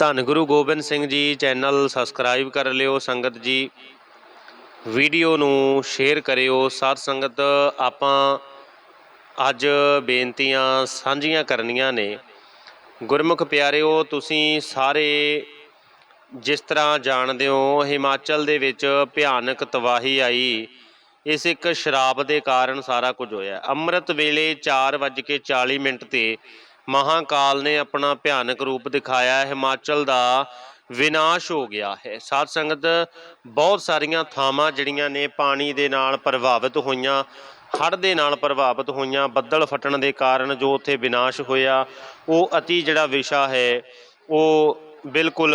ਧੰਨ Guru Gobind Singh ji channel subscribe ਕਰ ਲਿਓ, ਸੰਗਤ ਜੀ। ਵੀਡੀਓ ਨੂੰ ਸ਼ੇਅਰ ਕਰਿਓ। ਸਾਧ ਸੰਗਤ, ਆਪਾਂ ਅੱਜ ਬੇਨਤੀਆਂ ਸਾਂਝੀਆਂ ਕਰਨੀਆਂ ਨੇ। ਗੁਰਮੁਖ ਪਿਆਰਿਓ, ਤੁਸੀਂ ਸਾਰੇ ਜਿਸ ਤਰ੍ਹਾਂ ਜਾਣਦੇ ਹੋ, ਹਿਮਾਚਲ ਦੇ ਵਿੱਚ ਭਿਆਨਕ ਤਬਾਹੀ ਆਈ। ਇਸ ਇੱਕ ਸ਼ਰਾਬ ਦੇ ਕਾਰਨ ਸਾਰਾ ਕੁਝ ਹੋਇਆ। ਅੰਮ੍ਰਿਤ ਵੇਲੇ 4:40 ਮਿੰਟ ਤੇ ਮਹਾਕਾਲ ਨੇ ਆਪਣਾ ਭਿਆਨਕ ਰੂਪ ਦਿਖਾਇਆ। ਹਿਮਾਚਲ ਦਾ ਵਿਨਾਸ਼ ਹੋ ਗਿਆ ਹੈ। ਸਾਧ ਸੰਗਤ, ਬਹੁਤ ਸਾਰੀਆਂ ਥਾਵਾਂ ਜਿਹੜੀਆਂ ਨੇ ਪਾਣੀ ਦੇ ਨਾਲ ਪ੍ਰਭਾਵਿਤ ਹੋਈਆਂ, ਹੜ੍ਹ ਦੇ ਨਾਲ ਪ੍ਰਭਾਵਿਤ ਹੋਈਆਂ, ਬੱਦਲ ਫਟਣ ਦੇ ਕਾਰਨ ਜੋ ਉੱਥੇ ਵਿਨਾਸ਼ ਹੋਇਆ, ਉਹ ਅਤੀ ਜਿਹੜਾ ਵਿਸ਼ਾ ਹੈ, ਉਹ ਬਿਲਕੁਲ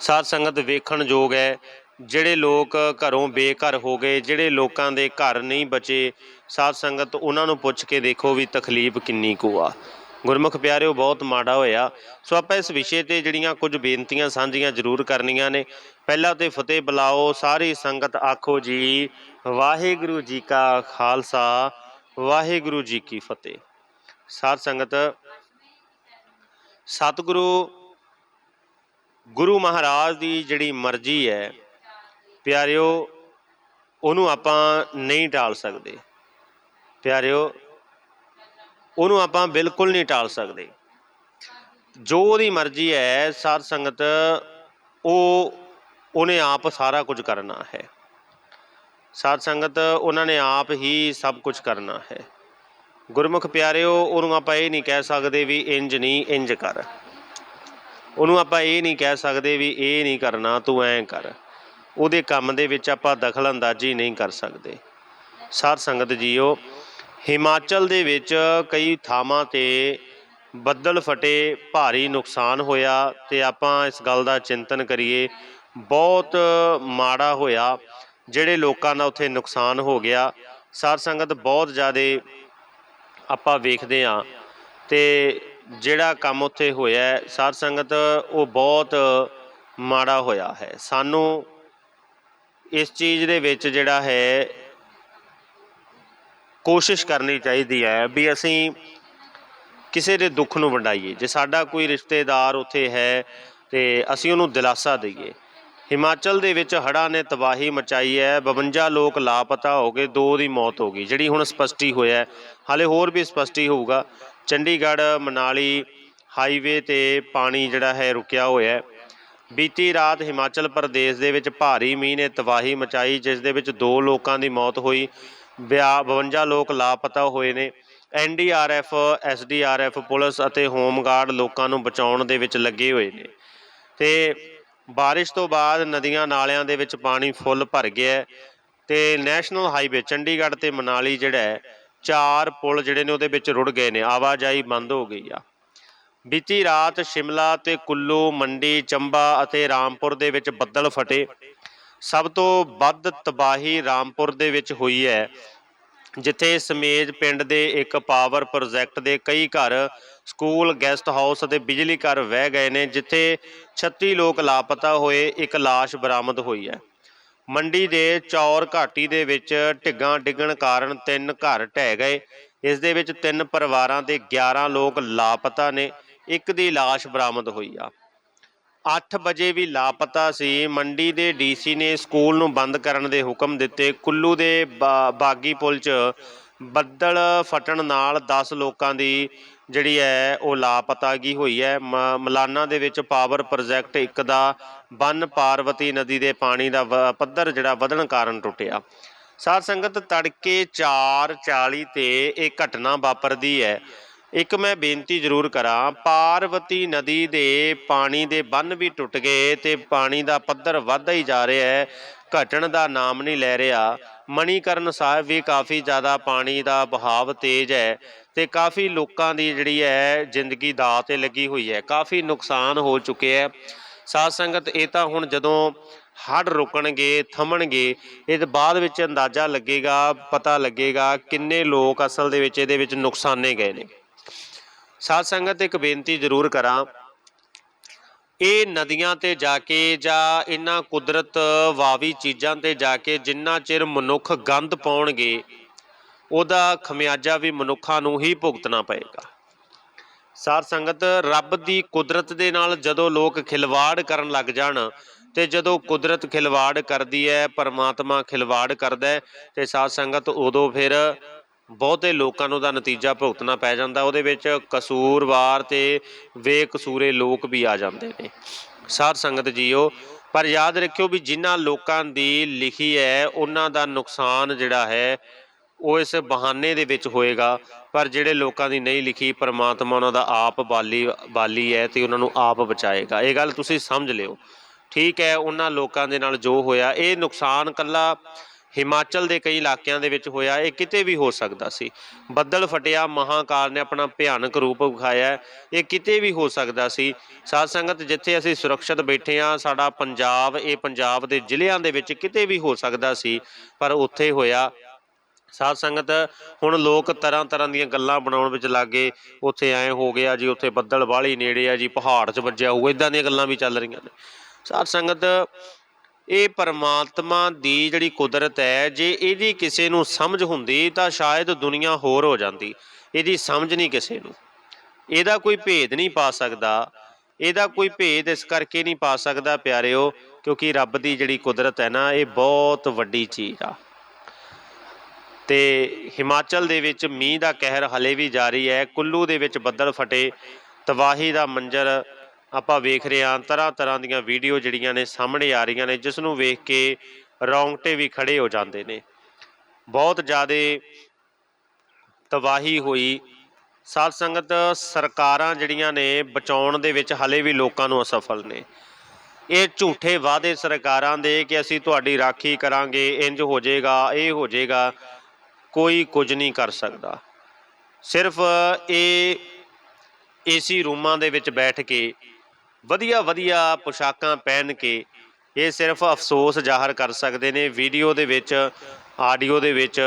ਸਾਧ ਸੰਗਤ ਵੇਖਣ ਯੋਗ ਹੈ। ਜਿਹੜੇ ਲੋਕ ਘਰੋਂ ਬੇਘਰ ਹੋ ਗਏ, ਜਿਹੜੇ ਲੋਕਾਂ ਦੇ ਘਰ ਨਹੀਂ ਬਚੇ, ਸਾਧ ਸੰਗਤ ਉਹਨਾਂ ਨੂੰ ਪੁੱਛ ਕੇ ਦੇਖੋ ਵੀ ਤਕਲੀਫ ਕਿੰਨੀ ਕੁ ਆ। ਗੁਰਮੁਖ ਪਿਆਰਿਓ, ਬਹੁਤ ਮਾੜਾ ਹੋਇਆ। ਸੋ ਆਪਾਂ ਇਸ ਵਿਸ਼ੇ ਤੇ ਜਿਹੜੀਆਂ ਕੁਝ ਬੇਨਤੀਆਂ ਸਾਂਝੀਆਂ ਜ਼ਰੂਰ ਕਰਨੀਆਂ ਨੇ। ਪਹਿਲਾਂ ਤੇ ਫਤਿਹ ਬੁਲਾਓ, ਸਾਰੀ ਸੰਗਤ ਆਖੋ ਜੀ, ਵਾਹਿਗੁਰੂ ਜੀ ਕਾ ਖਾਲਸਾ, ਵਾਹਿਗੁਰੂ ਜੀ ਕੀ ਫਤਿਹ। ਸਾਧ ਸੰਗਤ, ਸਤਿਗੁਰੂ, ਗੁਰੂ ਮਹਾਰਾਜ ਦੀ ਜਿਹੜੀ ਮਰਜ਼ੀ ਹੈ ਪਿਆਰਿਓ, ਉਹਨੂੰ ਆਪਾਂ ਨਹੀਂ ਟਾਲ ਸਕਦੇ। ਪਿਆਰਿਓ, ਉਹਨੂੰ ਆਪਾਂ ਬਿਲਕੁਲ ਨਹੀਂ ਟਾਲ ਸਕਦੇ। ਜੋ ਉਹਦੀ ਮਰਜ਼ੀ ਹੈ, ਸਾਧ ਸੰਗਤ, ਉਹ, ਉਹਨੇ ਆਪ ਸਾਰਾ ਕੁਝ ਕਰਨਾ ਹੈ। ਸਾਧ ਸੰਗਤ, ਉਹਨਾਂ ਨੇ ਆਪ ਹੀ ਸਭ ਕੁਝ ਕਰਨਾ ਹੈ। ਗੁਰਮੁਖ ਪਿਆਰਿਓ, ਉਹਨੂੰ ਆਪਾਂ ਇਹ ਨਹੀਂ ਕਹਿ ਸਕਦੇ ਵੀ ਇੰਜ ਨਹੀਂ, ਇੰਜ ਕਰ। ਉਹਨੂੰ ਆਪਾਂ ਇਹ ਨਹੀਂ ਕਹਿ ਸਕਦੇ ਵੀ ਇਹ ਨਹੀਂ ਕਰਨਾ, ਤੂੰ ਐਂ ਕਰ। ਉਹਦੇ ਕੰਮ ਦੇ ਵਿੱਚ ਆਪਾਂ ਦਖਲ ਅੰਦਾਜ਼ੀ ਨਹੀਂ ਕਰ ਸਕਦੇ। ਸਾਧ ਸੰਗਤ ਜੀਓ ਹਿਮਾਚਲ ਦੇ ਵਿੱਚ ਕਈ ਥਾਵਾਂ ਤੇ ਬੱਦਲ ਫਟੇ ਭਾਰੀ ਨੁਕਸਾਨ ਹੋਇਆ ਤੇ ਆਪਾਂ ਇਸ ਗੱਲ ਦਾ ਚਿੰਤਨ ਕਰੀਏ ਬਹੁਤ ਮਾੜਾ ਹੋਇਆ ਜਿਹੜੇ ਲੋਕਾਂ ਦਾ ਉੱਥੇ ਨੁਕਸਾਨ ਹੋ ਗਿਆ। ਸਾਧ ਸੰਗਤ ਬਹੁਤ ਜ਼ਿਆਦਾ ਆਪਾਂ ਵੇਖਦੇ ਆ ਤੇ ਜਿਹੜਾ ਕੰਮ ਉੱਥੇ ਹੋਇਆ ਹੈ, ਸਾਧ ਸੰਗਤ ਉਹ ਬਹੁਤ ਮਾੜਾ ਹੋਇਆ ਹੈ। ਸਾਨੂੰ ਇਸ ਚੀਜ਼ ਦੇ ਵਿੱਚ ਜਿਹੜਾ ਹੈ, ਕੋਸ਼ਿਸ਼ ਕਰਨੀ ਚਾਹੀਦੀ ਹੈ ਵੀ ਅਸੀਂ ਕਿਸੇ ਦੇ ਦੁੱਖ ਨੂੰ ਵੰਡਾਈਏ। ਜੇ ਸਾਡਾ ਕੋਈ ਰਿਸ਼ਤੇਦਾਰ ਉੱਥੇ ਹੈ ਤੇ ਅਸੀਂ ਉਹਨੂੰ ਦਿਲਾਸਾ ਦਈਏ। ਹਿਮਾਚਲ ਦੇ ਵਿੱਚ ਹੜ੍ਹਾਂ ਨੇ ਤਬਾਹੀ ਮਚਾਈ ਹੈ 52 ਲੋਕ ਲਾਪਤਾ ਹੋ ਗਏ, ਦੋ ਦੀ ਮੌਤ ਹੋ ਗਈ, ਜਿਹੜੀ ਹੁਣ ਸਪਸ਼ਟੀ ਹੋਇਆ ਹਾਲੇ ਹੋਰ ਵੀ ਸਪਸ਼ਟੀ ਹੋਊਗਾ। ਚੰਡੀਗੜ੍ਹ, ਮਨਾਲੀ ਹਾਈਵੇ ਤੇ ਪਾਣੀ ਜਿਹੜਾ ਹੈ ਰੁਕਿਆ ਹੋਇਆ ਹੈ। ਬੀਤੀ ਰਾਤ ਹਿਮਾਚਲ ਪ੍ਰਦੇਸ਼ ਦੇ ਵਿੱਚ ਭਾਰੀ ਮੀਂਹ ਨੇ ਤਬਾਹੀ ਮਚਾਈ, ਜਿਸ ਦੇ ਵਿੱਚ ਦੋ ਲੋਕਾਂ ਦੀ ਮੌਤ ਹੋਈ। ਬਿਆ- 52 ਲੋਕ ਲਾਪਤਾ ਹੋਏ ਨੇ। ਐਨਡੀਆਰਐਫ ਐਸਡੀਆਰਐਫ ਪੁਲਿਸ ਅਤੇ ਹੋਮਗਾਰਡ ਲੋਕਾਂ ਨੂੰ ਬਚਾਉਣ ਦੇ ਵਿੱਚ ਲੱਗੇ ਹੋਏ ਨੇ। ਤੇ ਬਾਰਿਸ਼ ਤੋਂ ਬਾਅਦ ਨਦੀਆਂ ਨਾਲਿਆਂ ਦੇ ਵਿੱਚ ਪਾਣੀ ਫੁੱਲ ਭਰ ਗਿਆ ਹੈ ਤੇ ਨੈਸ਼ਨਲ ਹਾਈਵੇ ਚੰਡੀਗੜ੍ਹ ਤੇ ਮਨਾਲੀ ਜਿਹੜਾ ਹੈ, ਚਾਰ ਪੁਲ ਜਿਹੜੇ ਨੇ ਉਹਦੇ ਵਿੱਚ ਰੁੜ ਗਏ ਨੇ। ਆਵਾਜਾਈ ਬੰਦ ਹੋ ਗਈ ਆ। ਬੀਤੀ ਰਾਤ ਸ਼ਿਮਲਾ ਤੇ ਕੁੱਲੂ, ਮੰਡੀ, ਚੰਬਾ ਅਤੇ ਰਾਮਪੁਰ ਦੇ ਵਿੱਚ ਬੱਦਲ ਫਟੇ। ਸਭ ਤੋਂ ਵੱਧ ਤਬਾਹੀ ਰਾਮਪੁਰ ਦੇ ਵਿੱਚ ਹੋਈ ਹੈ, ਜਿੱਥੇ ਸਮੇਜ ਪਿੰਡ ਦੇ ਇੱਕ ਪਾਵਰ ਪ੍ਰੋਜੈਕਟ ਦੇ ਕਈ ਘਰ, ਸਕੂਲ, ਗੈਸਟ ਹਾਊਸ ਅਤੇ ਬਿਜਲੀ ਘਰ ਵਹਿ ਗਏ ਨੇ, ਜਿੱਥੇ 36 ਲੋਕ ਲਾਪਤਾ ਹੋਏ, ਇੱਕ ਲਾਸ਼ ਬਰਾਮਦ ਹੋਈ ਹੈ। ਮੰਡੀ ਦੇ ਚੌਰ ਘਾਟੀ ਦੇ ਵਿੱਚ ਢਿੱਗਾਂ ਡਿੱਗਣ ਕਾਰਨ ਤਿੰਨ ਘਰ ਢਹਿ ਗਏ। ਇਸ ਦੇ ਵਿੱਚ ਤਿੰਨ ਪਰਿਵਾਰਾਂ ਦੇ 11 ਲੋਕ ਲਾਪਤਾ ਨੇ। ਇੱਕ ਦੀ ਲਾਸ਼ ਬਰਾਮਦ ਹੋਈ ਆ। 8 ਵਜੇ ਵੀ ਲਾਪਤਾ ਸੀ। ਮੰਡੀ ਦੇ ਡੀਸੀ ਨੇ ਸਕੂਲ ਨੂੰ ਬੰਦ ਕਰਨ ਦੇ ਹੁਕਮ ਦਿੱਤੇ। ਕੁੱਲੂ ਦੇ ਬਾਗੀ ਪੁਲ 'ਚ ਬੱਦਲ ਫਟਣ ਨਾਲ 10 ਲੋਕਾਂ ਦੀ ਜਿਹੜੀ ਹੈ ਉਹ ਲਾਪਤਾਗੀ ਹੋਈ ਹੈ ਮ- ਮਲਾਨਾ ਦੇ ਵਿੱਚ ਪਾਵਰ ਪ੍ਰੋਜੈਕਟ ਇੱਕ ਦਾ ਬੰਨ ਪਾਰਵਤੀ ਨਦੀ ਦੇ ਪਾਣੀ ਦਾ ਵ- ਪੱਧਰ ਜਿਹੜਾ ਵਧਣ ਕਾਰਨ ਟੁੱਟਿਆ। ਸਾਧ ਸੰਗਤ ਤੜਕੇ 4:40 ਤੇ ਇਹ ਘਟਨਾ ਵਾਪਰਦੀ ਹੈ ਇੱਕ ਮੈਂ ਬੇਨਤੀ ਜ਼ਰੂਰ ਕਰਾਂ, ਪਾਰਵਤੀ ਨਦੀ ਦੇ ਪਾਣੀ ਦੇ ਬੰਨ ਵੀ ਟੁੱਟ ਗਏ ਤੇ ਪਾਣੀ ਦਾ ਪੱਧਰ ਵੱਧਦਾ ਹੀ ਜਾ ਰਿਹਾ ਹੈ, ਘਟਣ ਦਾ ਨਾਮ ਨਹੀਂ ਲੈ ਰਿਹਾ। ਮਣੀਕਰਨ ਸਾਹਿਬ ਵੀ ਕਾਫੀ ਜ਼ਿਆਦਾ ਪਾਣੀ ਦਾ ਬਹਾਵ ਤੇਜ਼ ਹੈ ਤੇ ਕਾਫੀ ਲੋਕਾਂ ਦੀ ਜਿਹੜੀ ਹੈ ਜ਼ਿੰਦਗੀ ਦਾ ਤੇ ਲੱਗੀ ਹੋਈ ਹੈ, ਕਾਫੀ ਨੁਕਸਾਨ ਹੋ ਚੁੱਕੇ ਹੈ। ਸਾਧ ਸੰਗਤ, ਇਹ ਤਾਂ ਹੁਣ ਜਦੋਂ ਹੜ੍ਹ ਰੁਕਣਗੇ, ਥਮਣਗੇ, ਇਹ ਬਾਅਦ ਵਿੱਚ ਅੰਦਾਜ਼ਾ ਲੱਗੇਗਾ, ਪਤਾ ਲੱਗੇਗਾ ਕਿੰਨੇ ਲੋਕ ਅਸਲ ਦੇ ਵਿੱਚ ਇਹਦੇ ਵਿੱਚ ਨੁਕਸਾਨੇ ਗਏ ਨੇ। ਸਾਧ ਸੰਗਤ ਇੱਕ ਬੇਨਤੀ ਜ਼ਰੂਰ ਕਰਾਂ। ਇਹ ਨਦੀਆਂ ਤੇ ਜਾ ਕੇ ਜਾਂ ਇਹਨਾਂ ਕੁਦਰਤ ਵਾਵੀ ਚੀਜ਼ਾਂ ਤੇ ਜਾ ਕੇ ਜਿੰਨਾ ਚਿਰ ਮਨੁੱਖ ਗੰਦ ਪਾਉਣਗੇ, ਉਹਦਾ ਖਮਿਆਜਾ ਵੀ ਮਨੁੱਖਾਂ ਨੂੰ ਹੀ ਭੁਗਤਣਾ ਪਏਗਾ। ਸਾਧ ਸੰਗਤ, ਰੱਬ ਦੀ ਕੁਦਰਤ ਦੇ ਨਾਲ ਜਦੋਂ ਲੋਕ ਖਿਲਵਾੜ ਕਰਨ ਲੱਗ ਜਾਣ ਤੇ ਜਦੋਂ ਕੁਦਰਤ ਖਿਲਵਾੜ ਕਰਦੀ ਹੈ ਪਰਮਾਤਮਾ ਖਿਲਵਾੜ ਕਰਦਾ ਤੇ ਸਾਧ ਸੰਗਤ ਉਦੋਂ ਫਿਰ ਬਹੁਤੇ ਲੋਕਾਂ ਨੂੰ ਦਾ ਨਤੀਜਾ ਭੁਗਤਣਾ ਪੈ ਜਾਂਦਾ। ਉਹਦੇ ਵਿੱਚ ਕਸੂਰਵਾਰ ਤੇ ਬੇਕਸੂਰੇ ਲੋਕ ਵੀ ਆ ਜਾਂਦੇ ਨੇ। ਸਾਧ ਸੰਗਤ ਜੀਓ, ਪਰ ਯਾਦ ਰੱਖਿਓ ਵੀ ਜਿਨ੍ਹਾਂ ਲੋਕਾਂ ਦੀ ਲਿਖੀ ਹੈ, ਉਹਨਾਂ ਦਾ ਨੁਕਸਾਨ ਜਿਹੜਾ ਹੈ, ਉਹ ਇਸ ਬਹਾਨੇ ਦੇ ਵਿੱਚ ਹੋਏਗਾ। ਪਰ ਜਿਹੜੇ ਲੋਕਾਂ ਦੀ ਨਹੀਂ ਲਿਖੀ, ਪਰਮਾਤਮਾ ਉਹਨਾਂ ਦਾ ਆਪ ਬਾਲੀ ਬਾਲੀ ਹੈ ਤੇ ਉਹਨਾਂ ਨੂੰ ਆਪ ਬਚਾਏਗਾ। ਇਹ ਗੱਲ ਤੁਸੀਂ ਸਮਝ ਲਿਓ। ਠੀਕ ਹੈ, ਉਹਨਾਂ ਲੋਕਾਂ ਦੇ ਨਾਲ ਜੋ ਹੋਇਆ, ਇਹ ਨੁਕਸਾਨ ਕੱਲਾ ਹਿਮਾਚਲ ਦੇ ਕਈ ਇਲਾਕਿਆਂ ਦੇ ਵਿੱਚ ਹੋਇਆ, ਇਹ ਕਿਤੇ ਵੀ ਹੋ ਸਕਦਾ ਸੀ। ਬੱਦਲ ਫਟਿਆ, ਮਹਾਕਾਲ ਨੇ ਆਪਣਾ ਭਿਆਨਕ ਰੂਪ ਵਿਖਾਇਆ ਇਹ ਕਿਤੇ ਵੀ ਹੋ ਸਕਦਾ ਸੀ। ਸਾਧ ਸੰਗਤ, ਜਿੱਥੇ ਅਸੀਂ ਸੁਰੱਖਿਅਤ ਬੈਠੇ ਆ ਸਾਡਾ ਪੰਜਾਬ, ਇਹ ਪੰਜਾਬ ਦੇ ਜ਼ਿਲ੍ਹਿਆਂ ਦੇ ਵਿੱਚ ਕਿਤੇ ਵੀ ਹੋ ਸਕਦਾ ਸੀ, ਪਰ ਉੱਥੇ ਹੋਇਆ। ਸਾਧ ਸੰਗਤ, ਹੁਣ ਲੋਕ ਤਰ੍ਹਾਂ ਤਰ੍ਹਾਂ ਦੀਆਂ ਗੱਲਾਂ ਬਣਾਉਣ ਵਿੱਚ ਲੱਗੇ, ਉੱਥੇ ਐ ਹੋ ਗਿਆ ਜੀ, ਉੱਥੇ ਬੱਦਲ ਵਾਲੀ ਨੇੜੇ ਆ ਜੀ, ਪਹਾੜ 'ਚ ਵੱਜਿਆ ਹੋਊ ਇਦਾਂ ਦੀਆਂ ਗੱਲਾਂ ਵੀ ਚੱਲ ਰਹੀਆਂ ਨੇ। ਸਾਧ ਸੰਗਤ ਇਹ ਪਰਮਾਤਮਾ ਦੀ ਜਿਹੜੀ ਕੁਦਰਤ ਹੈ, ਜੇ ਇਹਦੀ ਕਿਸੇ ਨੂੰ ਸਮਝ ਹੁੰਦੀ ਤਾਂ ਸ਼ਾਇਦ ਦੁਨੀਆ ਹੋਰ ਹੋ ਜਾਂਦੀ। ਇਹਦੀ ਸਮਝ ਨਹੀਂ ਕਿਸੇ ਨੂੰ। ਇਹਦਾ ਕੋਈ ਭੇਦ ਨਹੀਂ ਪਾ ਸਕਦਾ। ਇਹਦਾ ਕੋਈ ਭੇਦ ਇਸ ਕਰਕੇ ਨਹੀਂ ਪਾ ਸਕਦਾ ਪਿਆਰਿਓ, ਕਿਉਂਕਿ ਰੱਬ ਦੀ ਜਿਹੜੀ ਕੁਦਰਤ ਹੈ ਨਾ, ਇਹ ਬਹੁਤ ਵੱਡੀ ਚੀਜ਼ ਆ। ਤੇ ਹਿਮਾਚਲ ਦੇ ਵਿੱਚ ਮੀਂਹ ਦਾ ਕਹਿਰ ਹਲੇ ਵੀ ਜਾਰੀ ਹੈ। ਕੁੱਲੂ ਦੇ ਵਿੱਚ ਬੱਦਲ ਫਟੇ। ਤਬਾਹੀ ਦਾ ਮੰਜ਼ਰ ਆਪਾਂ ਵੇਖ ਰਹੇ ਹਾਂ ਤਰ੍ਹਾਂ ਤਰ੍ਹਾਂ ਦੀਆਂ ਵੀਡੀਓ ਜਿਹੜੀਆਂ ਨੇ ਸਾਹਮਣੇ ਆ ਰਹੀਆਂ ਨੇ ਜਿਸ ਨੂੰ ਵੇਖ ਕੇ ਰੌਂਗਟੇ ਵੀ ਖੜੇ ਹੋ ਜਾਂਦੇ ਨੇ। ਬਹੁਤ ਜ਼ਿਆਦਾ ਤਬਾਹੀ ਹੋਈ। ਸਾਧ ਸੰਗਤ ਸਰਕਾਰਾਂ ਜਿਹੜੀਆਂ ਨੇ ਬਚਾਉਣ ਦੇ ਵਿੱਚ ਹਲੇ ਵੀ ਲੋਕਾਂ ਨੂੰ ਅਸਫਲ ਨੇ। ਇਹ ਝੂਠੇ ਵਾਅਦੇ ਸਰਕਾਰਾਂ ਦੇ ਕਿ ਅਸੀਂ ਤੁਹਾਡੀ ਰਾਖੀ ਕਰਾਂਗੇ, ਇੰਜ ਹੋ ਜਾਏਗਾ, ਇਹ ਹੋ ਜਾਏਗਾ, ਕੋਈ ਕੁਝ ਨਹੀਂ ਕਰ ਸਕਦਾ। ਸਿਰਫ ਇਹ ਏਸੀ ਰੂਮਾਂ ਦੇ ਵਿੱਚ ਬੈਠ ਕੇ ਵਧੀਆ ਵਧੀਆ ਪੋਸ਼ਾਕਾਂ ਪਹਿਨ ਕੇ ਇਹ ਸਿਰਫ ਅਫਸੋਸ ਜ਼ਾਹਰ ਕਰ ਸਕਦੇ ਨੇ ਵੀਡੀਓ ਦੇ ਵਿੱਚ, ਆਡੀਓ ਦੇ ਵਿੱਚ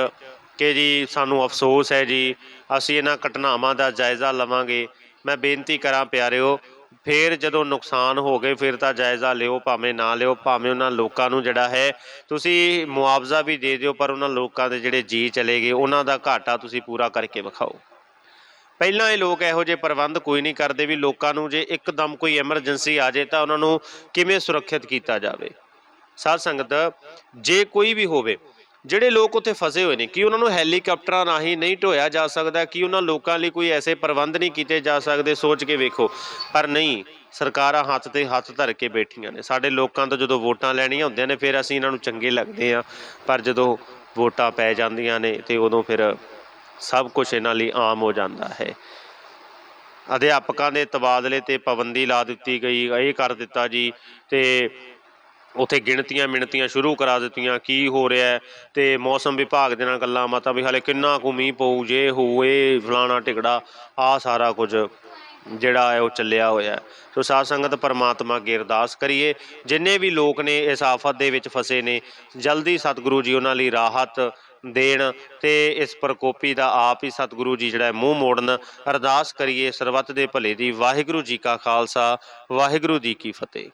ਕਿ ਜੀ ਸਾਨੂੰ ਅਫਸੋਸ ਹੈ ਜੀ, ਅਸੀਂ ਇਹਨਾਂ ਘਟਨਾਵਾਂ ਦਾ ਜਾਇਜ਼ਾ ਲਵਾਂਗੇ। ਮੈਂ ਬੇਨਤੀ ਕਰਾਂ ਪਿਆਰਿਓ, ਫਿਰ ਜਦੋਂ ਨੁਕਸਾਨ ਹੋ ਗਏ ਫਿਰ ਤਾਂ ਜਾਇਜ਼ਾ ਲਿਓ, ਭਾਵੇਂ ਨਾ ਲਿਓ, ਭਾਵੇਂ ਉਹਨਾਂ ਲੋਕਾਂ ਨੂੰ ਜਿਹੜਾ ਹੈ ਤੁਸੀਂ ਮੁਆਵਜ਼ਾ ਵੀ ਦੇ ਦਿਓ, ਪਰ ਉਹਨਾਂ ਲੋਕਾਂ ਦੇ ਜਿਹੜੇ ਜੀ ਚਲੇ ਗਏ, ਉਹਨਾਂ ਦਾ ਘਾਟਾ ਤੁਸੀਂ ਪੂਰਾ ਕਰਕੇ ਵਿਖਾਓ। ਪਹਿਲਾਂ ਇਹ ਲੋਕ ਇਹੋ ਜਿਹੇ ਪ੍ਰਬੰਧ ਕੋਈ ਨਹੀਂ ਕਰਦੇ ਵੀ ਲੋਕਾਂ ਨੂੰ ਜੇ ਇੱਕਦਮ ਕੋਈ ਐਮਰਜੈਂਸੀ ਆ ਜਾਏ ਤਾਂ ਉਹਨਾਂ ਨੂੰ ਕਿਵੇਂ ਸੁਰੱਖਿਅਤ ਕੀਤਾ ਜਾਵੇ। ਸਾਧ ਸੰਗਤ, ਜੇ ਕੋਈ ਵੀ ਹੋਵੇ, ਜਿਹੜੇ ਲੋਕ ਉੱਥੇ ਫਸੇ ਹੋਏ ਨੇ, ਕੀ ਉਹਨਾਂ ਨੂੰ ਹੈਲੀਕਾਪਟਰਾਂ ਰਾਹੀਂ ਨਹੀਂ ਢੋਇਆ ਜਾ ਸਕਦਾ, ਕੀ ਉਹਨਾਂ ਲੋਕਾਂ ਲਈ ਕੋਈ ਐਸੇ ਪ੍ਰਬੰਧ ਨਹੀਂ ਕੀਤੇ ਜਾ ਸਕਦੇ, ਸੋਚ ਕੇ ਵੇਖੋ। ਪਰ ਨਹੀਂ, ਸਰਕਾਰਾਂ ਹੱਥ ਤੇ ਹੱਥ ਧਰ ਕੇ ਬੈਠੀਆਂ ਨੇ। ਸਾਡੇ ਲੋਕਾਂ ਤੋਂ ਜਦੋਂ ਵੋਟਾਂ ਲੈਣੀਆਂ ਹੁੰਦੀਆਂ ਨੇ, ਫਿਰ ਅਸੀਂ ਇਹਨਾਂ ਨੂੰ ਚੰਗੇ ਲੱਗਦੇ ਆ ਪਰ ਜਦੋਂ ਵੋਟਾਂ ਪੈ ਜਾਂਦੀਆਂ ਨੇ ਤੇ ਉਦੋਂ ਫਿਰ ਸਭ ਕੁਝ ਇਹਨਾਂ ਲਈ ਆਮ ਹੋ ਜਾਂਦਾ ਹੈ। ਅਧਿਆਪਕਾਂ ਦੇ ਤਬਾਦਲੇ ਤੇ ਪਾਬੰਦੀ ਲਾ ਦਿੱਤੀ ਗਈ, ਇਹ ਕਰ ਦਿੱਤਾ ਜੀ ਤੇ ਉਥੇ ਗਿਣਤੀਆਂ ਮਿਣਤੀਆਂ ਸ਼ੁਰੂ ਕਰਾ ਦਿੱਤੀਆਂ, ਕੀ ਹੋ ਰਿਹਾ ਹੈ ਤੇ ਮੌਸਮ ਵਿਭਾਗ ਦੇ ਨਾਲ ਗੱਲਾਂ ਮਾਤਾ ਵੀ, ਹਾਲੇ ਕਿੰਨਾ ਕੁ ਮੀਂਹ ਪਊ, ਜੇ ਹੋਏ ਫਲਾਣਾ ਟਿਕੜਾ ਆ ਸਾਰਾ ਕੁਝ ਜਿਹੜਾ ਹੈ ਉਹ ਚੱਲਿਆ ਹੋਇਆ ਸੋ ਸਾਧ ਸੰਗਤ ਪਰਮਾਤਮਾ ਅੱਗੇ ਅਰਦਾਸ ਕਰੀਏ, ਜਿੰਨੇ ਵੀ ਲੋਕ ਨੇ ਇਸ ਆਫਤ ਦੇ ਵਿੱਚ ਫਸੇ ਨੇ, ਜਲਦੀ ਸਤਿਗੁਰੂ ਜੀ ਉਹਨਾਂ ਲਈ ਰਾਹਤ ਦੇਣ ਤੇ ਇਸ ਪ੍ਰਕੋਪੀ ਦਾ ਆਪ ਹੀ ਸਤਿਗੁਰੂ ਜੀ ਜਿਹੜਾ ਹੈ ਮੂੰਹ ਮੋੜਨ। ਅਰਦਾਸ ਕਰੀਏ ਸਰਬੱਤ ਦੇ ਭਲੇ ਦੀ। ਵਾਹਿਗੁਰੂ ਜੀ ਕਾ ਖਾਲਸਾ, ਵਾਹਿਗੁਰੂ ਜੀ ਕੀ ਫਤਿਹ।